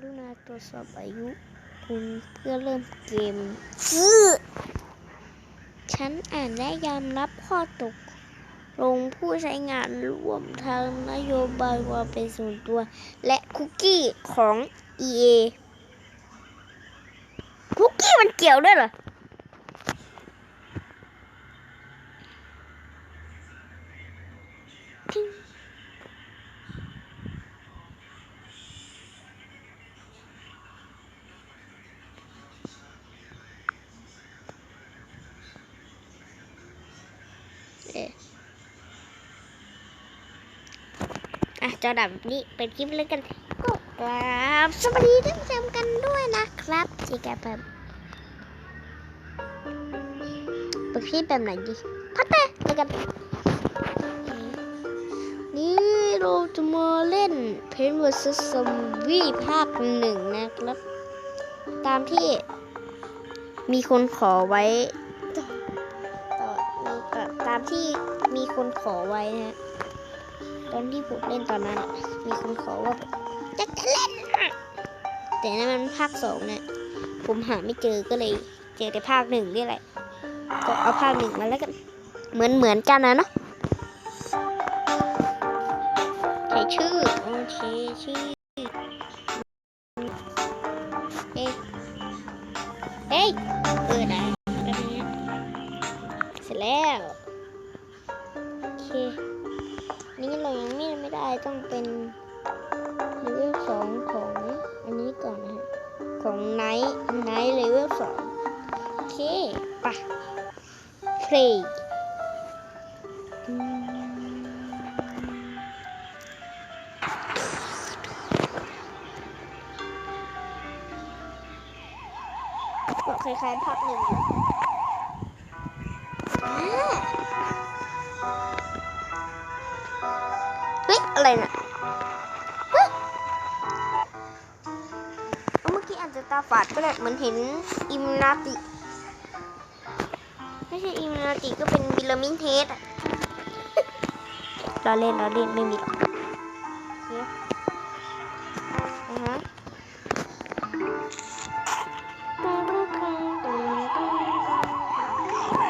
รุณาตรวจสอบอายุ คุณเพื่อเริ่มเกมฉันอ่านและยอมรับข้อตกลงผู้ใช้งานรวมทางนโยบายความเป็นส่วนตัว และคุกกี้ของ EA คุกกี้มันเกี่ยวด้วยเหรอ จอดับนี้เป็นคลิปเลยกันก็กราบสวัสดีท่านผู้ชมกันด้วยนะครับจีแกแบบเปิดคลิปแบบไหนดีพัดไปเลยกัน นี่เราจะมาเล่น Paint vs Zombie ภาคหนึ่งนะครับ ตามที่มีคนขอไว้ต่อตามที่มีคนขอไว้นะฮะ ตอนที่ผมเล่นตอนนั้นมีคนขอว่าจะจะเล่นอะแต่นั้นมันภาคสองเนี่ยผมหาไม่เจอก็เลย เจอแต่ภาคหนึ่งนี่แหละก็เอาภาคหนึ่งมาแล้วกันเหมือนเหมือนกันนะเนาะใช้ชื่อโอเคชื่อ เป็นเลเวลสองของอันนี้ก่อนนะฮะ ของไนท์ไนท์เลเวลสองโอเคปะ play อืมก็คล้ายๆภาคหนึ่งอยู่อ่าเฮ้ย อะไรน่ะ ตาฝาดก็ได้เหมือนเห็นอิมนาติ ไม่ใช่อิมนาติก็เป็นบิลามินเทสอะเราเล่นเราเล่นไม่มีหรอกโอฮะ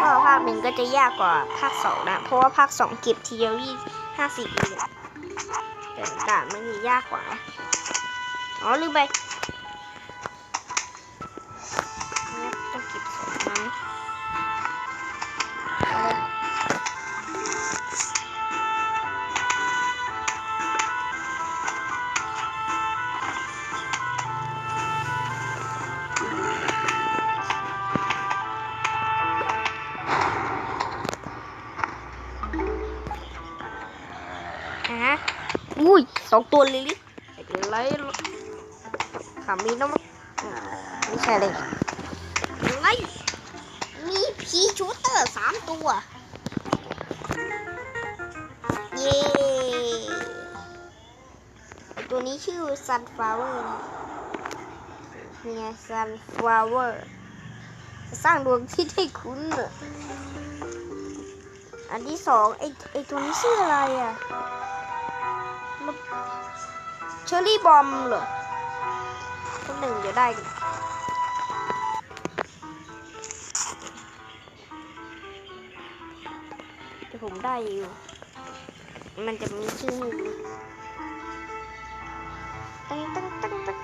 ก็ภาคหนึ่งก็จะยากกว่าภาคสองนะ เพราะว่าภาคสองเก็บทีเดียวยี่ห้าสิบเลยแต่ด่านมันยากกว่า อ๋อลืมไป อุ้ยสองตัวเลยลิอะไรขามีน้องไม่ใช่เลยอะไรมีพีชูเตอร์สามตัว เย้ตัวนี้ชื่อ sunflower นะนี่ไง sunflower จะสร้างดวงที่ได้คุ้นอะอันที่สองไอไอตัวนี้ชื่ออะไรอะ เชอรี่บอมเหรอคนหนึ่งจะได้กันแต่ผมได้อยู่ มันจะมีชื่อห้ดูตั้งตั้งตั้งตั้งตั้ง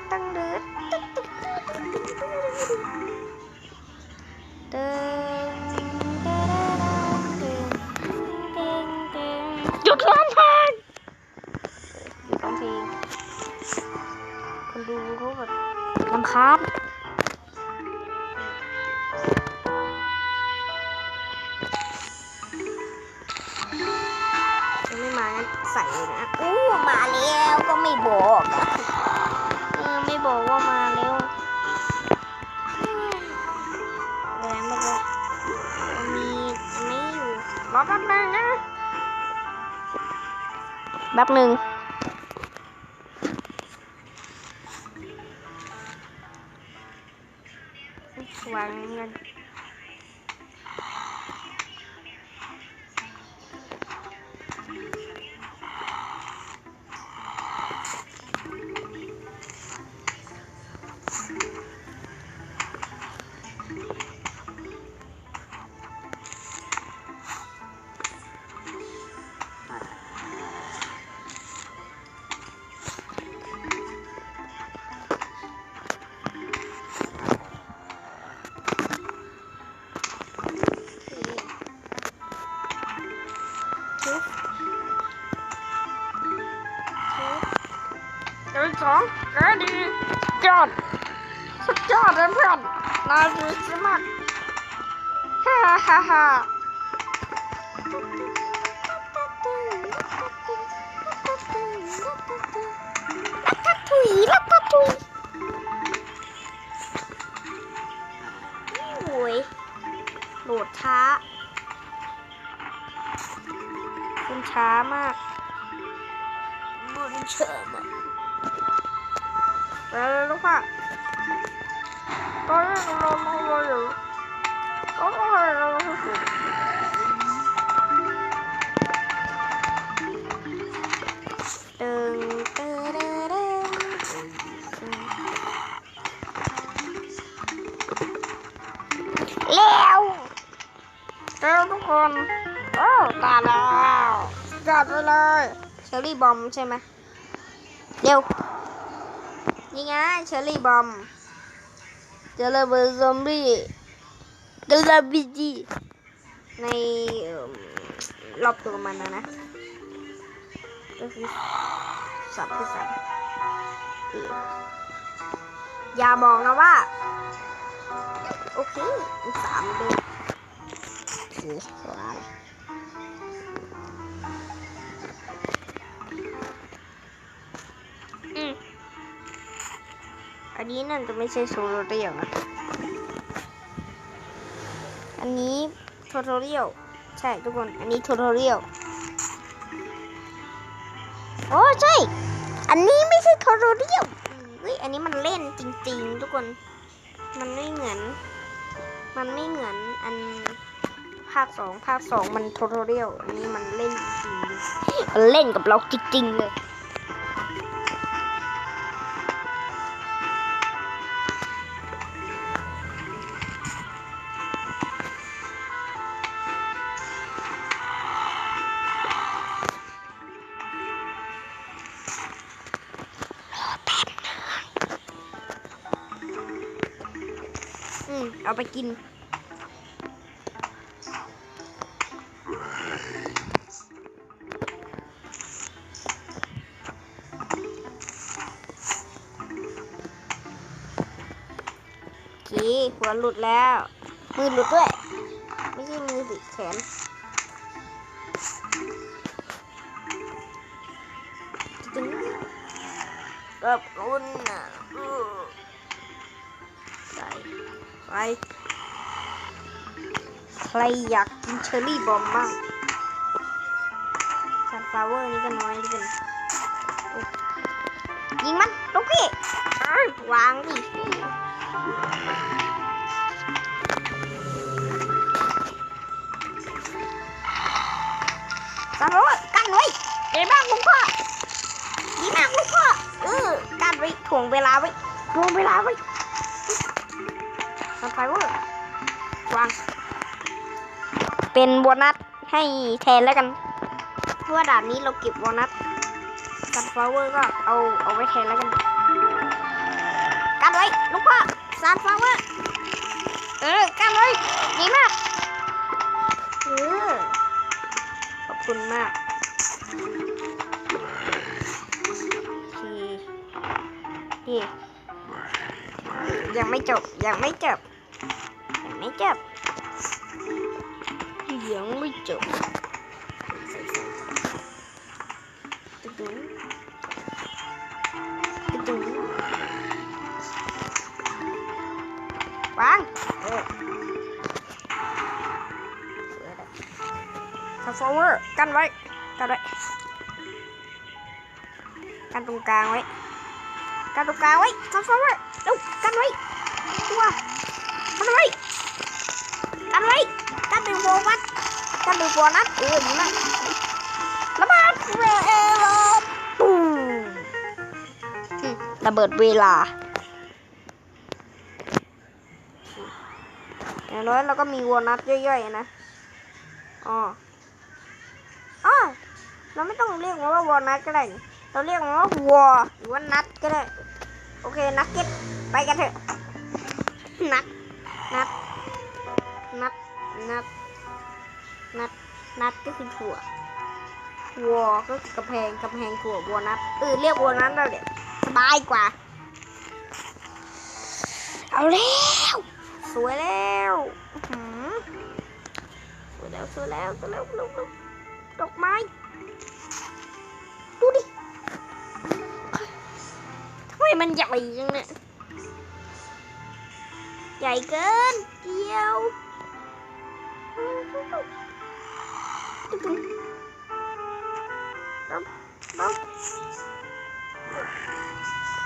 คาญยังไม่มางั้นใส่เลยนะอู้มาแล้วก็ไม่บอกอะเออไม่บอกว่ามาแล้วแรงมากเลยมีอันนี้อยู่รอแป๊บนึงนะแป๊บหนึ่ง ว ฮ่าฮ่าฮ่าลักทัทุยลักทัทุยโอ้ยโหลดช้า คุณช้ามากบุญเชิมอะแล้วลูกค่ะตอนนี้เราเราเราอยู่ก็ให้เราที่สุ ดตึงตึงตึงตึงแล้วเร็วทุกคนโอ้ตายแล้วจัดไปเลยเชอรี่บอมใช่ไหมเร็วนี่ไงเชอรี่บอมเจอระเบิดซอมบี้ กระบิจีในรอบตัวมันนะนะก็คือสัตว์ที่สัตว์อย่าบอกนะว่า โอเคสามเดือนสีสวยอืมอันนี้นั่นจะไม่ใช่โซโลเรียลนะ อันนี้โทโทเรียลใช่ทุกคน อันนี้โทโทเรียลโอ้ใช่ อันนี้ไม่ใช่โทโทเรียลเฮ้ยอันนี้มันเล่นจริง ๆ ทุกคน มันไม่เหมือน มันไม่เหมือนอันภาคสองภาคสองมันโทโทเรียลอันนี้มันเล่นจริง มันเล่นกับเราจริงๆเลย เอาไปกินโอเคหัวหลุดแล้ว มือหลุดด้วย ไม่ใช่มือสิแขนจึงกับคุณนะอื้อใส่ ไปใครอยากกินเชอร์รี่บอมบ้างซันฟลาวเวอร์นี่ก็น้อยเป็นยิงมันลูกพี่วางดิซันฟลาวเวอร์กันไว้เดี๋ยวบ้างลูกพ่อดีมากลูกพ่อเออกันไว้ถ่วงเวลาไว้ถ่วงเวลาไว้ ซันฟเวอร์วาง เป็นโบนัสให้แทนแล้วกัน เพราะว่าด่านนี้เราเก็บโบนัสซันไฟเวอร์ก็เอาเอาไว้แทนแล้วกันกันไว้ลูกพ่อซันฟเวอร์เออกันไว้ดีมากเออขอบคุณมากนี่ยังไม่จบ ยังไม่จบ ไม่จบยังไม่จบตึ๊ดตึ๊ดตึ๊ดตึ๊ดวางเออทัฟฟเวอร์กันไว้กันไว้กันตรงกลางไว้กันตรงกลางไว้ทัฟฟเวอร์เร็วกันไว้ตัวกันไว้กัน ไว้กันดึงโบนัสกันดึงโบนัสเออดีมากระเบิดเวลาตูมอืมระเบิดเวลาอย่างน้อยเราก็มีโบนัสย่อยๆนะอ๋ออ๋อเราไม่ต้องเรียกมันว่าโบนัสก็ได้ เราเรียกมันว่าวอหรือว่านัดก็ได้ โอเค นักเก็ตไปกันเถอะ นัดนัดนัด นัดนัดนัดก็คือถั่ววอก็กระแพงกระแพงถั่ววัวนัดเออเรียกวัวนัดแล้วเดี๋ยวสบายกว่า เอาแล้ว สวยแล้วสวยแล้วสวยแล้วสวยแล้วลูกลูกดอกไม้ดูดิทำไมมันใหญ่จังเนี่ยใหญ่เกินเดียว น้ำน้ำ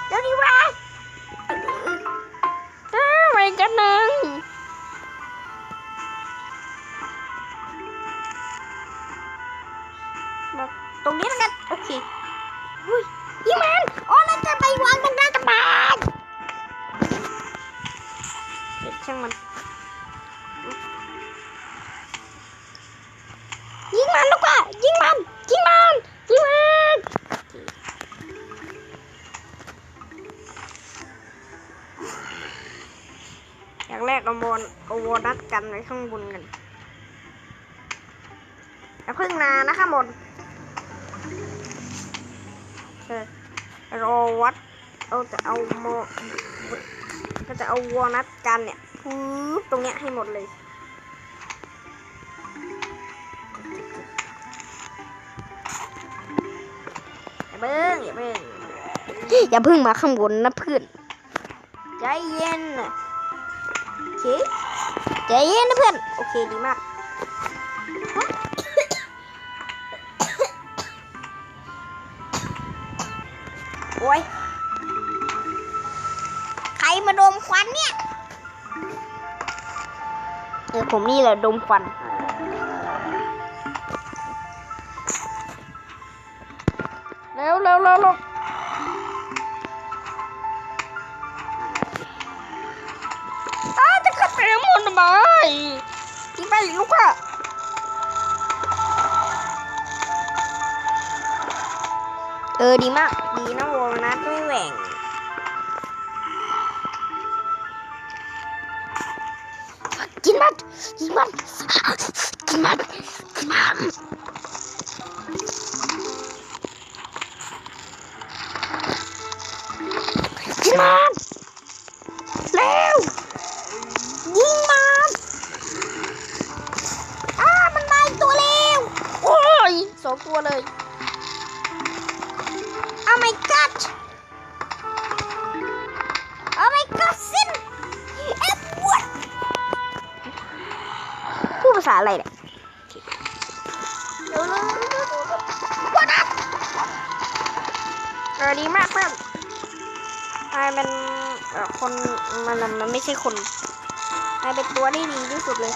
เดี๋ยวนี้วะอ้าวไปกันนึงมาตรงนี้แล้วกัน โอเคอุ้ยยิงมันอ๋อแล้วจะไปวางตรงหน้กระบาลเด็กช่างมัน อย่างแรกเอาโมนเอาโวนัดกันไว้ข้างบนกันอย่าเพึ่งนานะข้างบนเออรอวัดเอาจะเอาโมก็จะเอาวอนัดกันเนี่ยปึ๊บตรงเนี้ยให้หมดเลยอย่าเพิ่งอย่าเพิ่งอย่าเพิ่งมาข้างบนนะเพื่อนใจเย็นนะโอ เคใจเย็นนะเพื่อน โอเคดีมากโอ้ยใครมาดมควันเนี่ยเออผมนี่แหละดมควันเร็วเร็วเร็ว กินไป ไอมันเอ่อคนมันมันไม่ใช่คนไอเป็นตัวที่ดีที่สุดเลย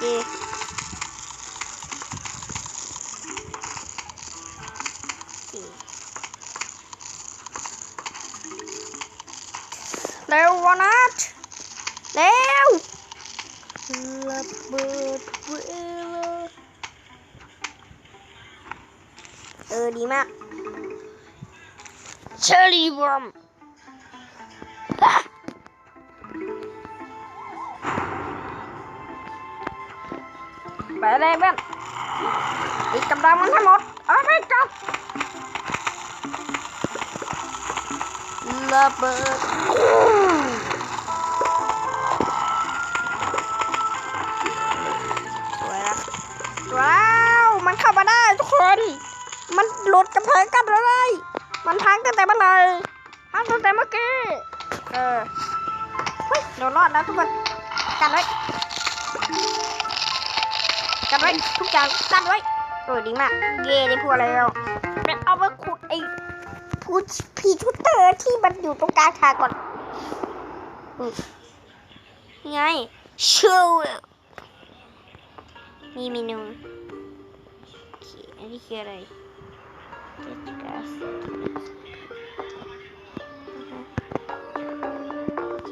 เย่ ไปเลยเพื่อนอีกกำลังมันทั้งหมดเอาไปจบระเบิดสวยแล้วว้าวมันเข้ามาได้ทุกคน มันหลุดกำแพงกันเลยมันพังตั้งแต่เมื่อไหร่พังตั้งแต่เมื่อกี้เออเฮ้ยเรารอดแล้วทุกคนกันไว้ กันไว้ทุกอย่างกันไว้เออดีมาก เย่ได้พูดแล้วเป็นเอาไปขุดไอ้พูดพีชุดเตอร์ที่มันอยู่ตรงกลางทางก่อนอืมนี่ไงชูมีเมนูอันนี้คืออะไรโอเค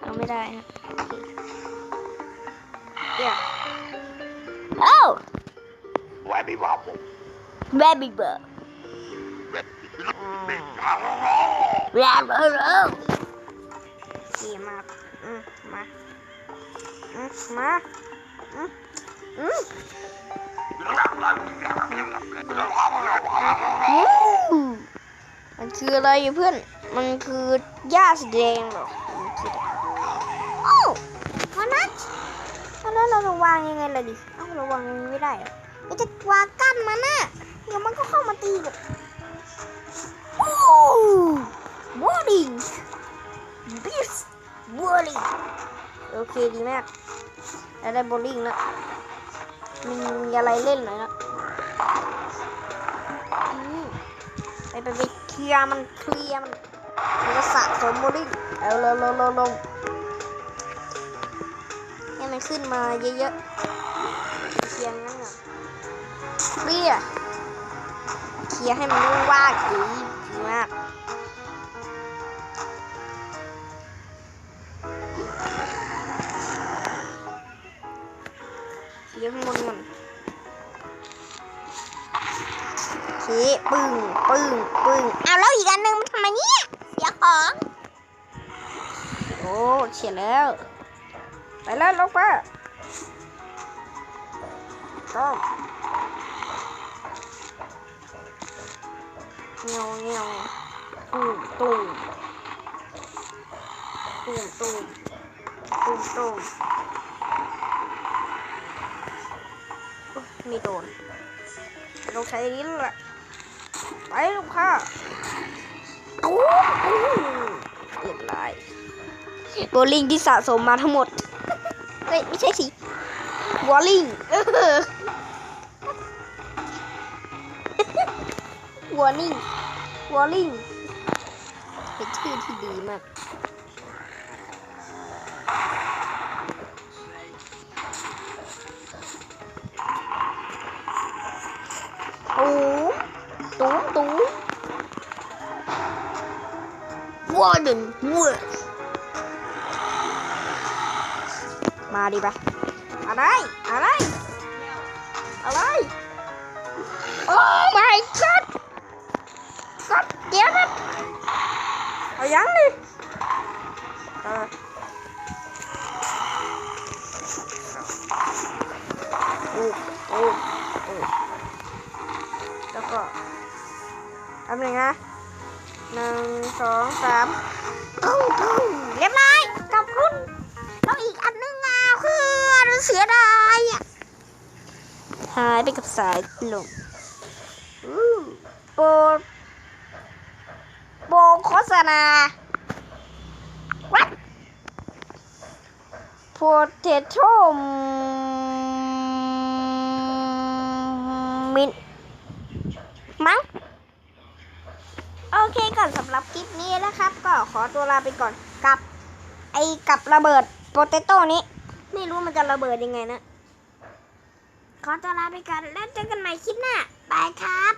เอาไม่ได้ฮะ เดี๋ยวโอ้ Wabby wobble. baby bird แรบเออเออขี่มาอืมมาอืมมาอืมอืมอืมมันคืออะไรอยู่เพื่อน มันคือหญ้าสีแดงเหรอมันคื แล้วเราจะวางยังไงล่ะดิ เอ้าเราวางยังไม่ได้เหรอก็จะวางกั้นมันน่ะเดี๋ยวมันก็เข้ามาตีกับโอ้บอดิ้งบิสบอดิ้งโอเคดีมากแล้วได้โบลิ่งแล้วมีอะไรเล่นหน่อยนะอืมไปไปไปเคลียร์มันเคลียร์มันมันก็สะสมโบลิ่งเอาลงลงลง มันขึ้นมาเยอะๆ เคลียร์งั้นเหรอเคลียเคลียให้มันว่างๆดีดีมากเดี๋ยข้างบนก่อนโอเคปึ้งปึ้งปึ้งเอาแล้วอีกอันหนึ่งทำไมเนี่ยเสียของ โอ้เฉียแล้ว ไปแล้วลงไปต้มเงี้ยวเงี้ยวตุ้มตุ้มตุ้มตุ้มตุ้มตุ้มม่โดนต้องใช้อันนี้ละไปลูกค้าตู้มเรียบร้อยโบลิ่งที่สะสมมาทั้งหมด เฮ้ยไม่ใช่สิวอลลิงวอลลิงวอลลิงเป็นชื่อที่ดีมากตูมตูมตูมวอร์ดนเวอร์ มาดิปะอะไรอะไรอะไรโอ้ my god god เดี๋ยวนะเอายังดิเออโอ้โอ้ เสียดายอะหายไปกับสายลมอู้โปรโปรโฆษณา what potato min มั้งโอเคก่อนสำหรับคลิปนี้นะครับ ก็ขอตัวลาไปก่อนกับ ไอ้กับระเบิดโปเตโต้นี้ ไม่รู้มันจะระเบิดยังไงนะ ขอตัวลาไปก่อนแล้วเจอกันใหม่คลิปหน้า บายครับ